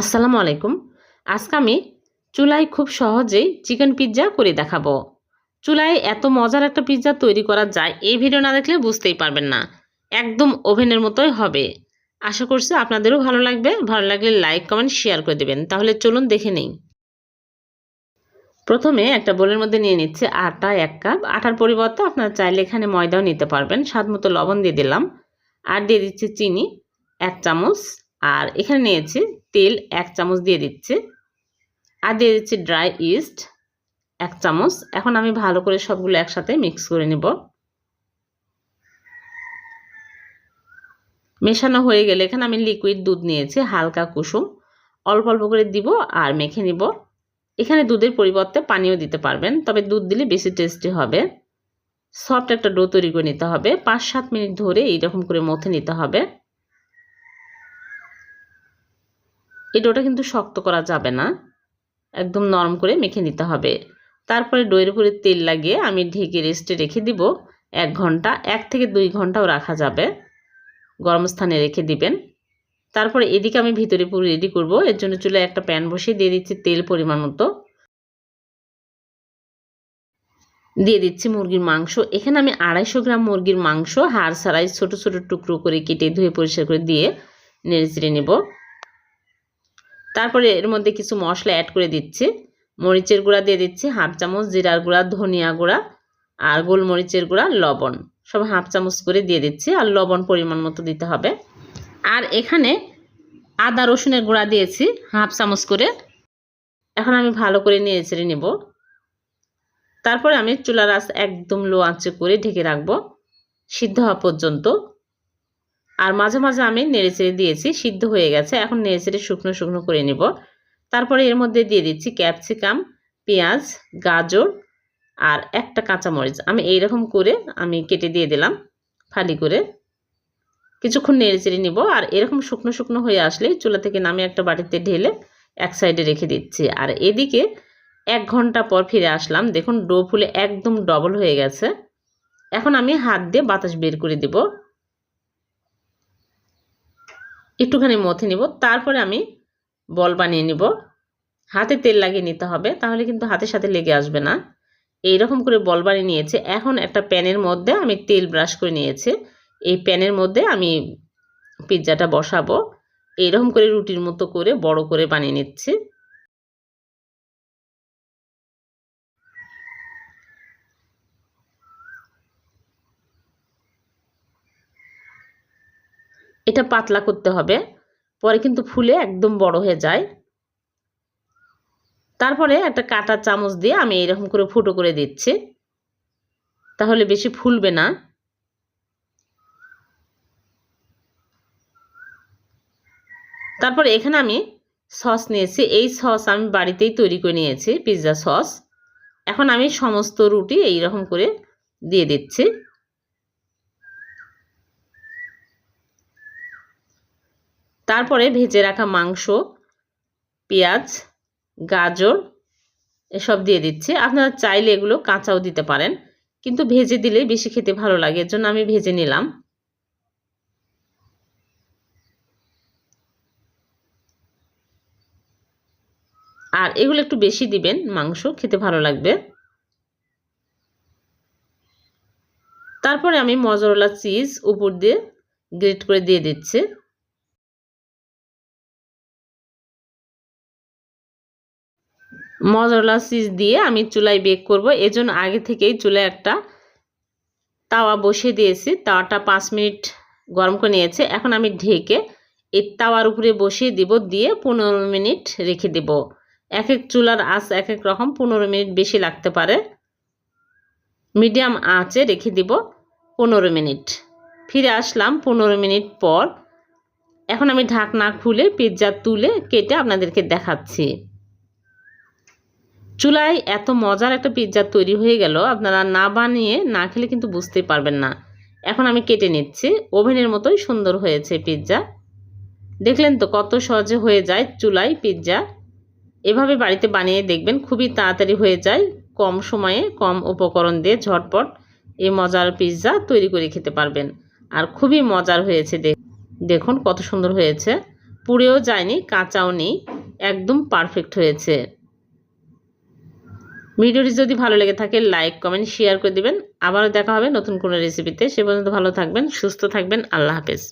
আসসালামু আলাইকুম। আজকে আমি চুলায় খুব সহজেই চিকেন পিৎজা করে দেখাবো। চুলায় এত মজার একটা পিৎজা তৈরি করা যায়, এই ভিডিও না দেখলে বুঝতেই পারবেন না। একদম ওভেনের মতোই হবে। আশা করছি আপনাদেরও ভালো লাগবে। ভালো লাগলে লাইক, কমেন্ট, শেয়ার করে দেবেন। তাহলে চলুন দেখে নেই। প্রথমে একটা বোলের মধ্যে নিয়ে নিচ্ছে আটা এক কাপ। আটার পরিবর্তে আপনারা চাইলে এখানে ময়দাও নিতে পারবেন। স্বাদ মতো লবণ দিয়ে দিলাম। আর দিয়ে দিচ্ছি চিনি, এক চামচ। আর এখানে নিয়েছি তেল এক চামচ দিয়ে দিচ্ছি। আর দিয়ে দিচ্ছি ড্রাই ইস্ট এক চামচ। এখন আমি ভালো করে সবগুলো একসাথে মিক্স করে নেব। মেশানো হয়ে গেলে এখানে আমি লিকুইড দুধ নিয়েছি, হালকা কুসুম। অল্প অল্প করে দিব আর মেখে নিব। এখানে দুধের পরিবর্তে পানিও দিতে পারবেন, তবে দুধ দিলে বেশি টেস্টি হবে। সফট একটা ডো তৈরি করে নিতে হবে। পাঁচ সাত মিনিট ধরে এইরকম করে মথে নিতে হবে। এই ডোটা কিন্তু শক্ত করা যাবে না। একদম নরম করে মেখে নিতে হবে। তারপরে ডোয়ের উপরে তেল লাগিয়ে আমি ঢেকে রেস্টে রেখে দিব। এক ঘণ্টা, এক থেকে দুই ঘন্টাও রাখা যাবে। গরম স্থানে রেখে দিবেন। তারপরে এদিকে আমি ভিতরে পুরো রেডি করব। এর জন্য চুলে একটা প্যান বসিয়ে দিয়ে দিচ্ছি তেল পরিমাণ মতো। দিয়ে দিচ্ছি মুরগির মাংস। এখানে আমি আড়াইশো গ্রাম মুরগির মাংস, হাড় ছাড়াই ছোট ছোট টুকরো করে কেটে ধুয়ে পরিষ্কার করে দিয়ে নেড়ে চেড়ে নেব। তারপরে এর মধ্যে কিছু মশলা অ্যাড করে দিচ্ছি। মরিচের গুঁড়া দিয়ে দিচ্ছি হাফ চামচ জিরার গুঁড়া, ধনিয়া গুঁড়া আর গোলমরিচের গুঁড়া, লবণ। সব হাফ চামচ করে দিয়ে দিচ্ছি আর লবণ পরিমাণ মতো দিতে হবে। আর এখানে আদা রসুনের গুঁড়া দিয়েছি হাফ চামচ করে। এখন আমি ভালো করে নিয়ে ছেড়ে নেব। তারপরে আমি চুলার আঁচ একদম লো আঁচে করে ঢেকে রাখব। সিদ্ধ হওয়া পর্যন্ত। আর মাঝে মাঝে আমি নেড়ে চেড়ে দিয়েছি, সিদ্ধ হয়ে গেছে। এখন নেড়ে চেড়ে শুকনো শুকনো করে নিব। তারপরে এর মধ্যে দিয়ে দিচ্ছি ক্যাপসিকাম, পেঁয়াজ, গাজর আর একটা কাঁচামরিচ। আমি এইরকম করে আমি কেটে দিয়ে দিলাম, ফালি করে। কিছুক্ষণ নেড়ে চেড়ে নিব আর এরকম শুকনো শুকনো হয়ে আসলে চুলা থেকে নামে একটা বাটিতে ঢেলে এক সাইডে রেখে দিচ্ছি। আর এদিকে এক ঘণ্টা পর ফিরে আসলাম। দেখুন, ডো ফুলে একদম ডবল হয়ে গেছে। এখন আমি হাত দিয়ে বাতাস বের করে দিব। একটুখানি মথে নিব, তারপরে আমি বল বানিয়ে নিব। হাতে তেল লাগিয়ে নিতে হবে, তাহলে কিন্তু হাতের সাথে লেগে আসবে না। এই রকম করে বল বানিয়ে নিয়েছে। এখন একটা প্যানের মধ্যে আমি তেল ব্রাশ করে নিয়েছি। এই প্যানের মধ্যে আমি পিৎজাটা বসাবো। এইরকম করে রুটির মতো করে বড় করে বানিয়ে নিচ্ছি। এটা পাতলা করতে হবে। পরে কিন্তু ফুলে একদম বড় হয়ে যায়। তারপরে একটা কাটা চামচ দিয়ে আমি এরকম করে ফুটো করে দিচ্ছি। তাহলে বেশি ফুলবে না। তারপর এখানে আমি সস নিয়েছি। এই সস আমি বাড়িতেই তৈরি করে নিয়েছি, পিৎজা সস। এখন আমি সমস্ত রুটি এই রকম করে দিয়ে দিচ্ছি। তারপরে ভেজে রাখা মাংস, পেঁয়াজ, গাজর, এসব দিয়ে দিচ্ছি। আপনারা চাইলে এগুলো কাঁচাও দিতে পারেন, কিন্তু ভেজে দিলে বেশি খেতে ভালো লাগে এর জন্য আমি ভেজে নিলাম। আর এগুলো একটু বেশি দিবেন, মাংস খেতে ভালো লাগবে। তারপরে আমি মজরলা চিজ উপর দিয়ে গ্রেট করে দিয়ে দিচ্ছি। মজরলা চিজ দিয়ে আমি চুলায় বেক করব। এজন্য আগে থেকেই চুলায় একটা তাওয়া বসিয়ে দিয়েছি। তাওয়াটা পাঁচ মিনিট গরম করে নিয়েছে। এখন আমি ঢেকে এই তাওয়ার উপরে বসিয়ে দিব। দিয়ে পনেরো মিনিট রেখে দেব। এক এক চুলার আঁচ এক এক রকম পনেরো মিনিট বেশি লাগতে পারে। মিডিয়াম আঁচে রেখে দিব পনেরো মিনিট। ফিরে আসলাম পনেরো মিনিট পর। এখন আমি ঢাকনা খুলে পিৎজা তুলে কেটে আপনাদেরকে দেখাচ্ছি। চুলায় এত মজার একটা পিৎজা তৈরি হয়ে গেল, আপনারা না বানিয়ে না খেলে কিন্তু বুঝতেই পারবেন না। এখন আমি কেটে নিচ্ছি, ওভেনের মতোই সুন্দর হয়েছে পিৎজা দেখলেন তো কত সহজে হয়ে যায় চুলায় পিৎজা এভাবে বাড়িতে বানিয়ে দেখবেন, খুবই তাড়াতাড়ি হয়ে যায়, কম সময়ে কম উপকরণ দিয়ে ঝটপট এই মজার পিৎজা তৈরি করে খেতে পারবেন। আর খুবই মজার হয়েছে দেখুন কত সুন্দর হয়েছে। পুড়েও যায়নি, কাঁচাও নেই, একদম পারফেক্ট হয়েছে। ভিডিওটি যদি ভালো লেগে থাকে লাইক কমেন্ট শেয়ার করে দিবেন। আবারও দেখা হবে নতুন কোনো রেসিপিতে সে পর্যন্ত ভালো থাকবেন, সুস্থ থাকবেন। আল্লাহ হাফেজ।